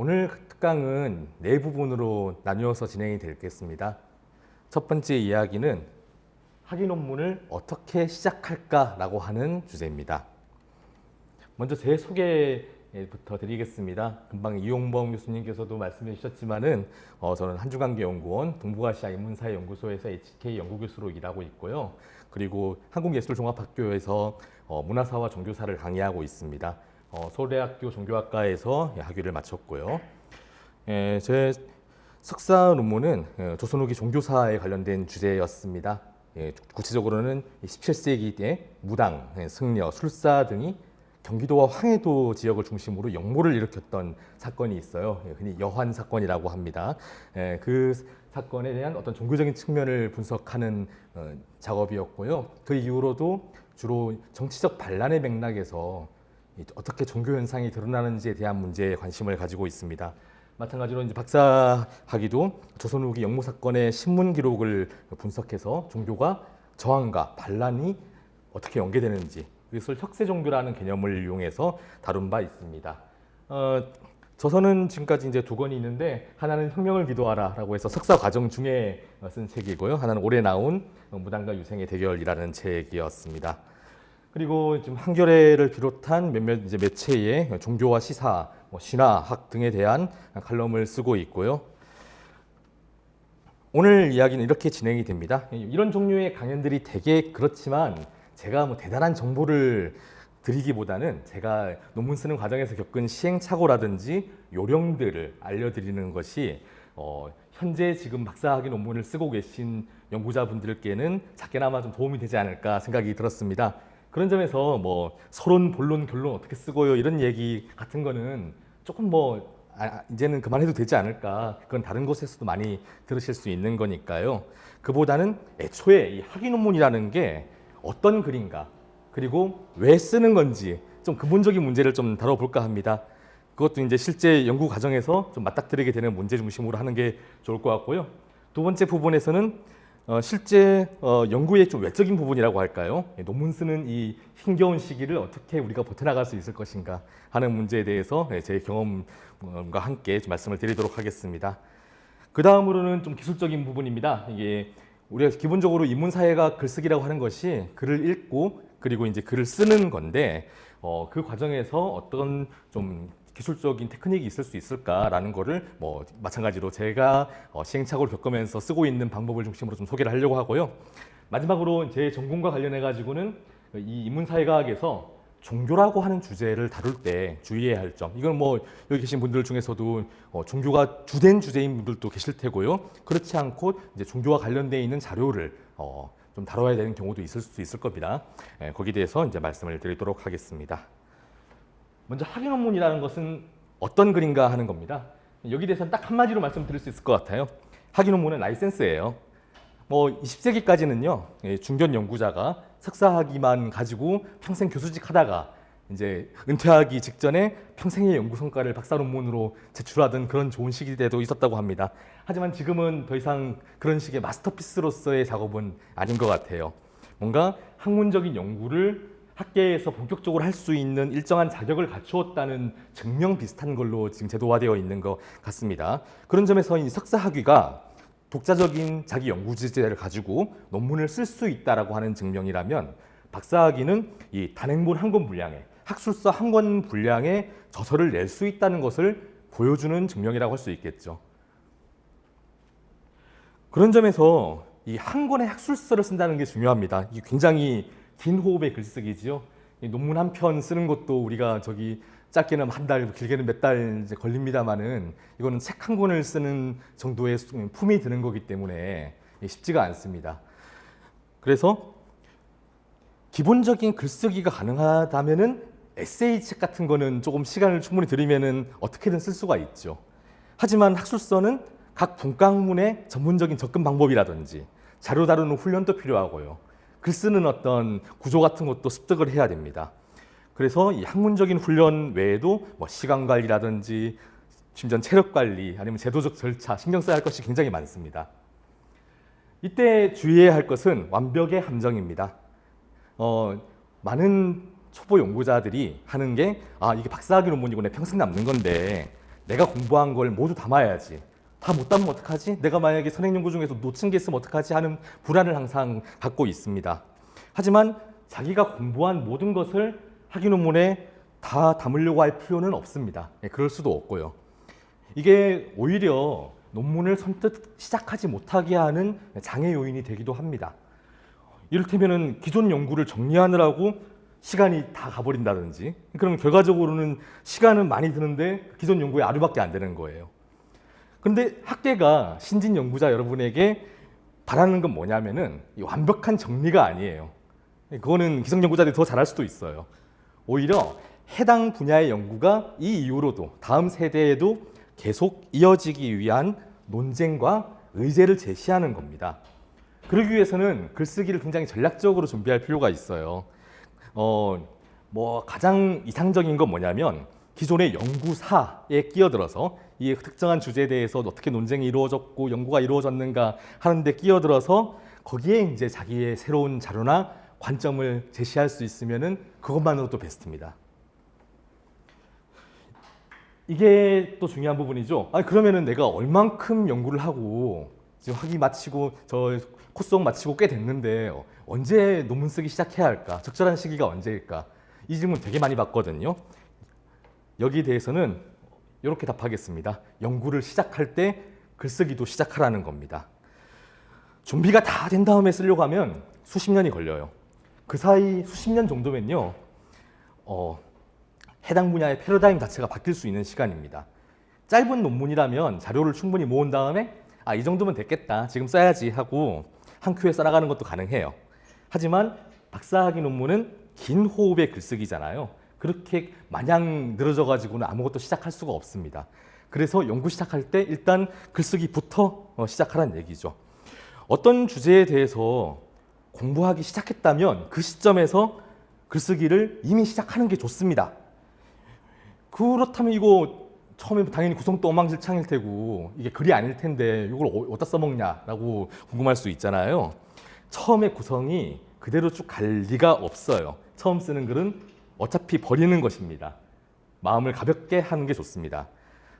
오늘 특강은 네 부분으로 나누어서 진행이 되겠습니다. 첫 번째 이야기는 학위 논문을 어떻게 시작할까라고 하는 주제입니다. 먼저 제 소개부터 드리겠습니다. 금방 이용범 교수님께서도 말씀해 주셨지만은 어, 저는 한중관계연구원 동북아시아 인문사회 연구소에서 HK 연구교수로 일하고 있고요. 그리고 한국예술종합학교에서 어, 문화사와 종교사를 강의하고 있습니다. 어, 서울대학교 종교학과에서 학위를 마쳤고요. 예, 제 석사 논문은 어, 조선 후기 종교사에 관련된 주제였습니다. 예, 구체적으로는 17세기 때 무당, 예, 승려, 술사 등이 경기도와 황해도 지역을 중심으로 역모를 일으켰던 사건이 있어요. 예, 흔히 여환 사건이라고 합니다. 예, 그 사건에 대한 어떤 종교적인 측면을 분석하는 어, 작업이었고요. 그 이후로도 주로 정치적 반란의 맥락에서 이 어떻게 종교 현상이 드러나는지에 대한 문제에 관심을 가지고 있습니다. 마찬가지로 이제 박사 학위도 조선 후기 역모 사건의 신문 기록을 분석해서 종교가 저항과 반란이 어떻게 연계되는지 이것을 혁세 종교라는 개념을 이용해서 다룬 바 있습니다. 어, 저서는 지금까지 이제 두 권이 있는데 하나는 혁명을 기도하라라고 해서 석사 과정 중에 쓴 책이고요. 하나는 올해 나온 무당과 유생의 대결이라는 책이었습니다. 그리고 지금 한겨레를 비롯한 몇몇 이제 매체에 종교와 시사, 뭐 신화학 등에 대한 칼럼을 쓰고 있고요. 오늘 이야기는 이렇게 진행이 됩니다. 이런 종류의 강연들이 되게 그렇지만 제가 뭐 대단한 정보를 드리기보다는 제가 논문 쓰는 과정에서 겪은 시행착오라든지 요령들을 알려드리는 것이 어, 현재 지금 박사학위 논문을 쓰고 계신 연구자분들께는 작게나마 좀 도움이 되지 않을까 생각이 들었습니다. 그런 점에서 뭐 서론, 본론, 결론 어떻게 쓰고요 이런 얘기 같은 거는 조금 뭐 아, 이제는 그만해도 되지 않을까 그건 다른 곳에서도 많이 들으실 수 있는 거니까요. 그보다는 애초에 이 학위 논문이라는 게 어떤 글인가 그리고 왜 쓰는 건지 좀 근본적인 문제를 좀 다뤄볼까 합니다. 그것도 이제 실제 연구 과정에서 좀 맞닥뜨리게 되는 문제 중심으로 하는 게 좋을 것 같고요. 두 번째 부분에서는 어, 실제 어, 연구의 좀 외적인 부분이라고 할까요? 예, 논문 쓰는 이 힘겨운 시기를 어떻게 우리가 버텨나갈 수 있을 것인가 하는 문제에 대해서 예, 제 경험과 함께 좀 말씀을 드리도록 하겠습니다. 그 다음으로는 좀 기술적인 부분입니다. 이게 우리가 기본적으로 인문 사회가 글쓰기라고 하는 것이 글을 읽고 그리고 이제 글을 쓰는 건데 어, 그 과정에서 어떤 좀 기술적인 테크닉이 있을 수 있을까라는 거를 뭐 마찬가지로 제가 어, 시행착오를 겪으면서 쓰고 있는 방법을 중심으로 좀 소개를 하려고 하고요. 마지막으로 제 전공과 관련해 가지고는 이 인문사회과학에서 종교라고 하는 주제를 다룰 때 주의해야 할 점. 이건 뭐 여기 계신 분들 중에서도 어, 종교가 주된 주제인 분들도 계실 테고요. 그렇지 않고 이제 종교와 관련돼 있는 자료를 어, 좀 다뤄야 되는 경우도 있을 수 있을 겁니다. 예, 거기에 대해서 이제 말씀을 드리도록 하겠습니다. 먼저 학위 논문이라는 것은 어떤 글인가 하는 겁니다. 여기 대해서는 딱 한마디로 말씀드릴 수 있을 것 같아요. 학위 논문은 라이센스예요. 뭐 20세기까지는요 예, 중견 연구자가 석사학위만 가지고 평생 교수직 하다가 이제 은퇴하기 직전에 평생의 연구 성과를 박사 논문으로 제출하던 그런 좋은 시기 때도 있었다고 합니다. 하지만 지금은 더 이상 그런 식의 마스터피스로서의 작업은 아닌 것 같아요. 뭔가 학문적인 연구를 학계에서 본격적으로 할 수 있는 일정한 자격을 갖추었다는 증명 비슷한 걸로 지금 제도화되어 있는 것 같습니다. 그런 점에서 이 석사 학위가 독자적인 자기 연구 주제를 가지고 논문을 쓸 수 있다라고 하는 증명이라면 박사 학위는 이 단행본 한 권 분량에 학술서 한 권 분량의 저서를 낼 수 있다는 것을 보여주는 증명이라고 할 수 있겠죠. 그런 점에서 이 한 권의 학술서를 쓴다는 게 중요합니다. 이게 굉장히 긴 호흡의 글쓰기지요. 이 논문 한 편 쓰는 것도 우리가 저기 짧게는 한 달, 길게는 몇달 걸립니다만은 이거는 책 한 권을 쓰는 정도의 품이 드는 거기 때문에 쉽지가 않습니다. 그래서 기본적인 글쓰기가 가능하다면은 에세이 책 같은 거는 조금 시간을 충분히 들이면은 어떻게든 쓸 수가 있죠. 하지만 학술서는 각 분과학문의 전문적인 접근 방법이라든지 자료 다루는 훈련도 필요하고요. 글 쓰는 어떤 구조 같은 것도 습득을 해야 됩니다. 그래서 이 학문적인 훈련 외에도 뭐 시간 관리라든지 심지어 체력 관리 아니면 제도적 절차 신경 써야 할 것이 굉장히 많습니다. 이때 주의해야 할 것은 완벽의 함정입니다. 어, 많은 초보 연구자들이 하는 게 아, 이게 박사학위 논문이고 내 평생 남는 건데 내가 공부한 걸 모두 담아야지. 다 못 담으면 어떡하지? 내가 만약에 선행 연구 중에서 놓친 게 있으면 어떡하지? 하는 불안을 항상 갖고 있습니다. 하지만 자기가 공부한 모든 것을 학위 논문에 다 담으려고 할 필요는 없습니다. 예, 그럴 수도 없고요. 이게 오히려 논문을 선뜻 시작하지 못하게 하는 장애 요인이 되기도 합니다. 이를테면은 기존 연구를 정리하느라고 시간이 다 가버린다든지 그러면 결과적으로는 시간은 많이 드는데 기존 연구에 아류밖에 안 되는 거예요. 그런데 학계가 신진 연구자 여러분에게 바라는 건 뭐냐면은 이 완벽한 정리가 아니에요. 그거는 기성 연구자들이 더 잘할 수도 있어요. 오히려 해당 분야의 연구가 이 이후로도 다음 세대에도 계속 이어지기 위한 논쟁과 의제를 제시하는 겁니다. 그러기 위해서는 글쓰기를 굉장히 전략적으로 준비할 필요가 있어요. 어, 뭐 가장 이상적인 건 뭐냐면 기존의 연구사에 끼어들어서 이 특정한 주제에 대해서 어떻게 논쟁이 이루어졌고 연구가 이루어졌는가 하는데 끼어들어서 거기에 이제 자기의 새로운 자료나 관점을 제시할 수 있으면은 그것만으로도 베스트입니다. 이게 또 중요한 부분이죠. 아 그러면은 내가 얼만큼 연구를 하고 지금 학위 마치고 저 코스ок 마치고 꽤 됐는데 언제 논문 쓰기 시작해야 할까? 적절한 시기가 언제일까? 이 질문 되게 많이 받거든요. 여기에 대해서는 이렇게 답하겠습니다. 연구를 시작할 때 글쓰기도 시작하라는 겁니다. 준비가 다 된 다음에 쓰려고 하면 수십 년이 걸려요. 그 사이 수십 년 정도면요. 어, 해당 분야의 패러다임 자체가 바뀔 수 있는 시간입니다. 짧은 논문이라면 자료를 충분히 모은 다음에 아, 이 정도면 됐겠다. 지금 써야지 하고 한 큐에 써나가는 것도 가능해요. 하지만 박사학위 논문은 긴 호흡의 글쓰기잖아요. 그렇게 마냥 늘어져 가지고는 아무것도 시작할 수가 없습니다. 그래서 연구 시작할 때 일단 글쓰기부터 어, 시작하라는 얘기죠. 어떤 주제에 대해서 공부하기 시작했다면 그 시점에서 글쓰기를 이미 시작하는 게 좋습니다. 그렇다면 이거 처음에 당연히 구성도 엉망진창일 테고 이게 글이 아닐 텐데 이걸 어- 어디다 써먹냐라고 궁금할 수 있잖아요. 처음에 구성이 그대로 쭉 갈 리가 없어요. 처음 쓰는 글은 어차피 버리는 것입니다. 마음을 가볍게 하는 게 좋습니다.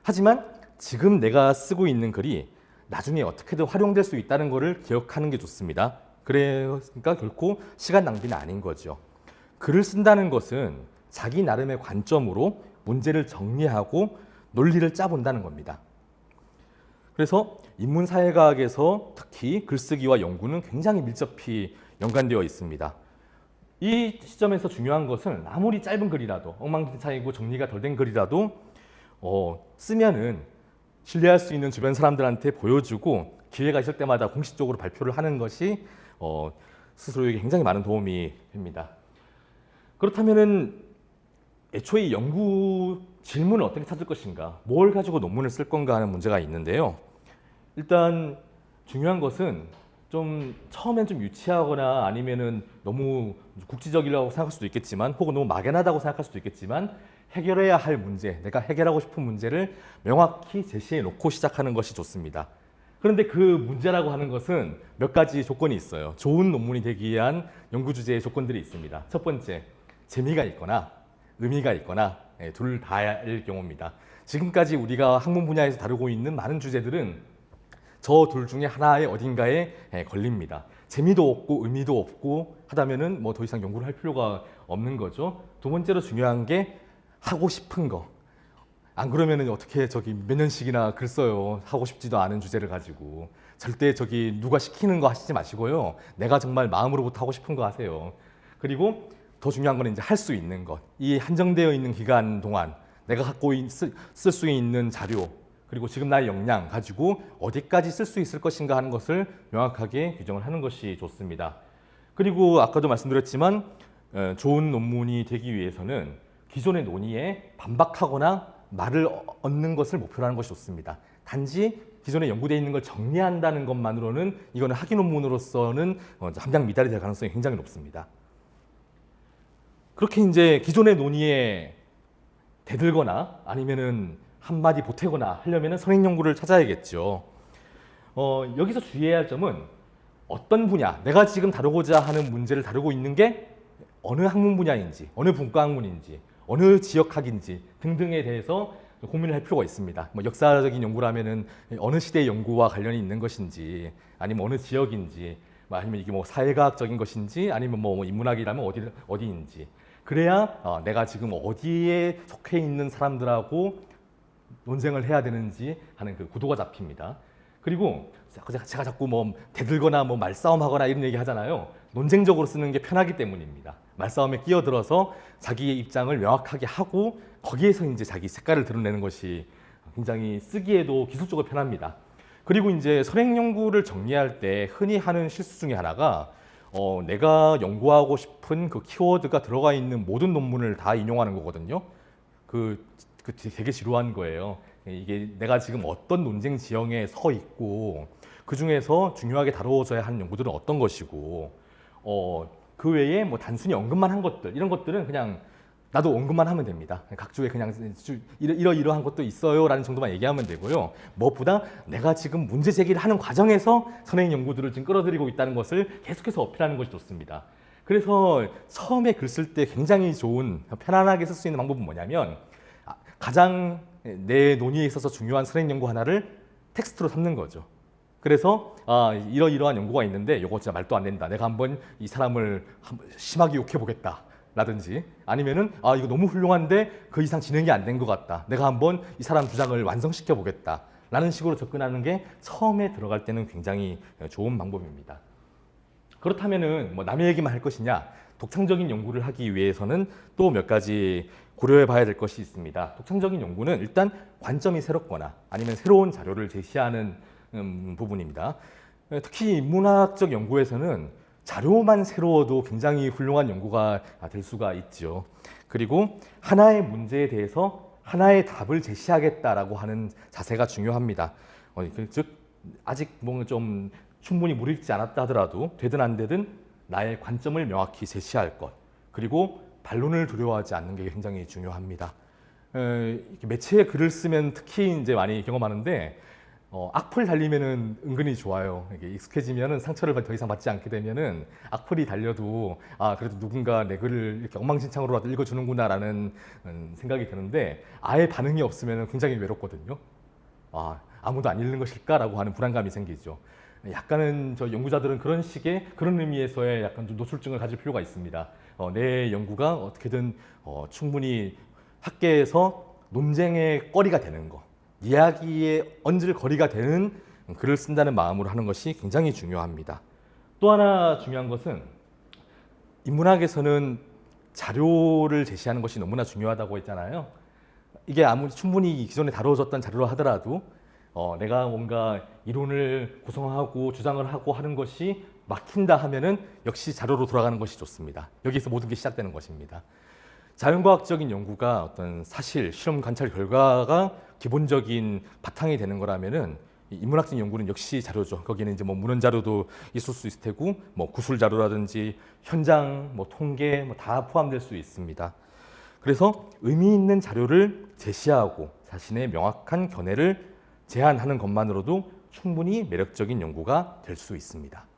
하지만 지금 내가 쓰고 있는 글이 나중에 어떻게든 활용될 수 있다는 것을 기억하는 게 좋습니다. 그러니까 결코 시간 낭비는 아닌 거죠. 글을 쓴다는 것은 자기 나름의 관점으로 문제를 정리하고 논리를 짜본다는 겁니다. 그래서 인문사회과학에서 특히 글쓰기와 연구는 굉장히 밀접히 연관되어 있습니다. 이 시점에서 중요한 것은 아무리 짧은 글이라도 엉망진창이고 정리가 덜 된 글이라도 어, 쓰면은 신뢰할 수 있는 주변 사람들한테 보여주고 기회가 있을 때마다 공식적으로 발표를 하는 것이 어, 스스로에게 굉장히 많은 도움이 됩니다. 그렇다면은 애초에 이 연구 질문을 어떻게 찾을 것인가, 뭘 가지고 논문을 쓸 건가 하는 문제가 있는데요. 일단 중요한 것은 좀 처음엔 좀 유치하거나 아니면은 너무 국지적이라고 생각할 수도 있겠지만 혹은 너무 막연하다고 생각할 수도 있겠지만 해결해야 할 문제, 내가 해결하고 싶은 문제를 명확히 제시해 놓고 시작하는 것이 좋습니다. 그런데 그 문제라고 하는 것은 몇 가지 조건이 있어요. 좋은 논문이 되기 위한 연구 주제의 조건들이 있습니다. 첫 번째, 재미가 있거나 의미가 있거나 예, 둘 다일 경우입니다. 지금까지 우리가 학문 분야에서 다루고 있는 많은 주제들은 저 둘 중에 하나의 어딘가에 예, 걸립니다. 재미도 없고 의미도 없고 하다면은 뭐 더 이상 연구를 할 필요가 없는 거죠. 두 번째로 중요한 게 하고 싶은 거. 안 그러면은 어떻게 저기 몇 년씩이나 글 써요. 하고 싶지도 않은 주제를 가지고. 절대 저기 누가 시키는 거 하시지 마시고요. 내가 정말 마음으로부터 하고 싶은 거 하세요. 그리고 더 중요한 거는 이제 할 수 있는 것. 이 한정되어 있는 기간 동안 내가 갖고 쓸 수 있는 자료 그리고 지금 나의 역량 가지고 어디까지 쓸 수 있을 것인가 하는 것을 명확하게 규정을 하는 것이 좋습니다. 그리고 아까도 말씀드렸지만 어, 좋은 논문이 되기 위해서는 기존의 논의에 반박하거나 말을 얻는 것을 목표로 하는 것이 좋습니다. 단지 기존에 연구되어 있는 걸 정리한다는 것만으로는 이거는 학위 논문으로서는 어, 함량 미달이 될 가능성이 굉장히 높습니다. 그렇게 이제 기존의 논의에 대들거나 아니면은 한마디 보태거나 하려면은 선행 연구를 찾아야겠죠. 어, 여기서 주의해야 할 점은 어떤 분야, 내가 지금 다루고자 하는 문제를 다루고 있는 게 어느 학문 분야인지, 어느 분과 학문인지, 어느 지역 학인지 등등에 대해서 고민을 할 필요가 있습니다. 뭐 역사적인 연구라면은 어느 시대의 연구와 관련이 있는 것인지, 아니면 어느 지역인지, 뭐 아니면 이게 뭐 사회과학적인 것인지, 아니면 뭐 인문학이라면 어디 어디인지. 그래야 어, 내가 지금 어디에 속해 있는 사람들하고 논쟁을 해야 되는지 하는 그 구도가 잡힙니다. 그리고 제가 자꾸 뭐 대들거나 뭐 말싸움하거나 이런 얘기 하잖아요. 논쟁적으로 쓰는 게 편하기 때문입니다. 말싸움에 끼어들어서 자기의 입장을 명확하게 하고 거기에서 이제 자기 색깔을 드러내는 것이 굉장히 쓰기에도 기술적으로 편합니다. 그리고 이제 선행 연구를 정리할 때 흔히 하는 실수 중에 하나가 어, 내가 연구하고 싶은 그 키워드가 들어가 있는 모든 논문을 다 인용하는 거거든요. 그, 그 되게 지루한 거예요. 이게 내가 지금 어떤 논쟁 지형에 서 있고 그 중에서 중요하게 다루어져야 하는 연구들은 어떤 것이고 어, 그 외에 뭐 단순히 언급만 한 것들 이런 것들은 그냥 나도 언급만 하면 됩니다. 각주에 그냥 이러이러한 것도 있어요라는 정도만 얘기하면 되고요. 무엇보다 내가 지금 문제 제기를 하는 과정에서 선행 연구들을 지금 끌어들이고 있다는 것을 계속해서 어필하는 것이 좋습니다. 그래서 처음에 글 쓸 때 굉장히 좋은 편안하게 쓸 수 있는 방법은 뭐냐면 아, 가장 내 논의에 있어서 중요한 선행 연구 하나를 텍스트로 삼는 거죠. 그래서 아 이러이러한 연구가 있는데 이거 진짜 말도 안 된다. 내가 한번 이 사람을 심하게 욕해 보겠다. 라든지 아니면은 아 이거 너무 훌륭한데 그 이상 진행이 안 된 것 같다. 내가 한번 이 사람 주장을 완성시켜 보겠다. 라는 식으로 접근하는 게 처음에 들어갈 때는 굉장히 좋은 방법입니다. 그렇다면은 뭐 남의 얘기만 할 것이냐? 독창적인 연구를 하기 위해서는 또 몇 가지 고려해 봐야 될 것이 있습니다. 독창적인 연구는 일단 관점이 새롭거나 아니면 새로운 자료를 제시하는 음, 부분입니다. 에, 특히 인문학적 연구에서는 자료만 새로워도 굉장히 훌륭한 연구가 될 수가 있죠. 그리고 하나의 문제에 대해서 하나의 답을 제시하겠다라고 하는 자세가 중요합니다. 어, 그, 즉 아직 뭔가 좀 충분히 무르익지 않았다 하더라도 되든 안 되든 나의 관점을 명확히 제시할 것 그리고 반론을 두려워하지 않는 게 굉장히 중요합니다. 에, 매체에 글을 쓰면 특히 이제 많이 경험하는데 어, 악플 달리면은 은근히 좋아요. 이게 익숙해지면은 상처를 더 이상 받지 않게 되면은 악플이 달려도 아 그래도 누군가 내 글을 이렇게 엉망진창으로라도 읽어주는구나라는 음, 생각이 드는데 아예 반응이 없으면은 굉장히 외롭거든요. 아 아무도 안 읽는 것일까라고 하는 불안감이 생기죠. 약간은 저 연구자들은 그런 식의 그런 의미에서의 약간 좀 노출증을 가질 필요가 있습니다. 어, 내 연구가 어떻게든 어, 충분히 학계에서 논쟁의 거리가 되는 거, 이야기에 얹을 거리가 되는 글을 쓴다는 마음으로 하는 것이 굉장히 중요합니다. 또 하나 중요한 것은 인문학에서는 자료를 제시하는 것이 너무나 중요하다고 했잖아요. 이게 아무리 충분히 기존에 다루어졌던 자료로 하더라도 어, 내가 뭔가 이론을 구성하고 주장을 하고 하는 것이 막힌다 하면은 역시 자료로 돌아가는 것이 좋습니다. 여기서 모든 게 시작되는 것입니다. 자연과학적인 연구가 어떤 사실, 실험 관찰 결과가 기본적인 바탕이 되는 거라면은 이 인문학적 연구는 역시 자료죠. 거기는 이제 뭐 문헌 자료도 있을 수 있을 테고, 뭐 구술 자료라든지 현장, 뭐 통계, 뭐 다 포함될 수 있습니다. 그래서 의미 있는 자료를 제시하고 자신의 명확한 견해를 제안하는 것만으로도 충분히 매력적인 연구가 될 수 있습니다.